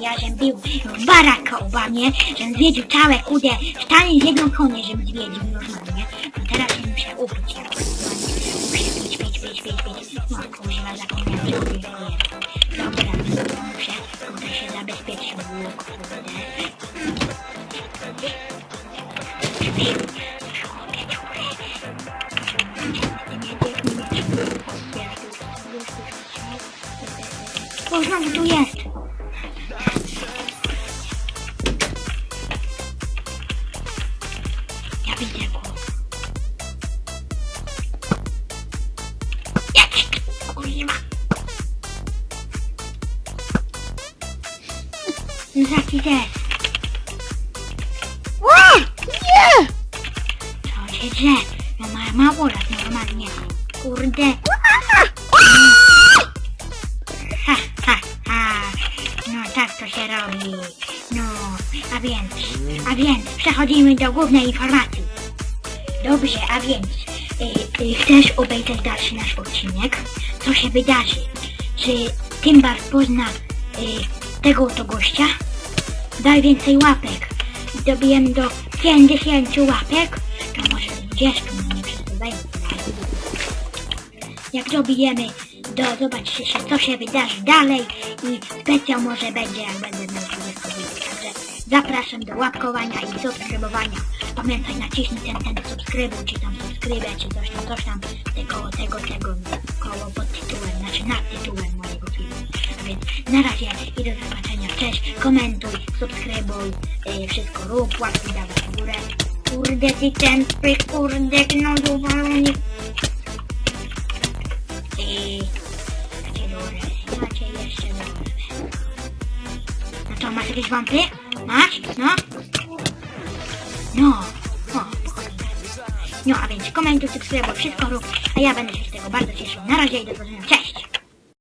ja żem był w Baracka Obamie, żem zwiedził całe kudę Stany Zjednoczone, żem zwiedził normalnie. No teraz się muszę upić jakoś. Muszę pić, pić, pić, pić, pić. No kurwa, zapomniałem, że kupię Dobra, muszę tutaj się zabezpieczyć łuk, kurde. O, znowu tu jest. Kurwa. No taki też. Nie! Co się drze? No ma mało lat normalnie. Kurde. Ha, ha, ha. No tak to się robi. No, a więc, a więc przechodzimy do głównej informacji. Dobrze, a więc y, y, chcesz obejrzeć dalszy nasz odcinek? Co się wydarzy? Czy Timbar pozna y, tego oto gościa? Daj więcej łapek. Dobijemy do 50 łapek. To może 20, no nie przesadzajmy. Jak dobijemy do zobaczycie się co się wydarzy dalej i specjal może będzie jak będę miał 20 widzów. Także zapraszam do łapkowania i subskrybowania. Pamiętaj naciśnij ten, ten subskrybuj, czy tam subskrybę, czy coś tam, coś tam tego, tego, tego koło pod tytułem, znaczy nad tytułem mojego filmu. A więc na razie i do zobaczenia. Cześć, komentuj, subskrybuj, yy, wszystko rób, łapki dawaj w górę. Kurde ty ten pyk, kurde gnoju walony. I macie jeszcze dorę. No to masz jakieś wampy? Masz? No? No. O, pochodnie. No a więc komentuj, subskrybuj, wszystko rób, a ja będę się z tego bardzo cieszył. Na razie i do zobaczenia. Cześć!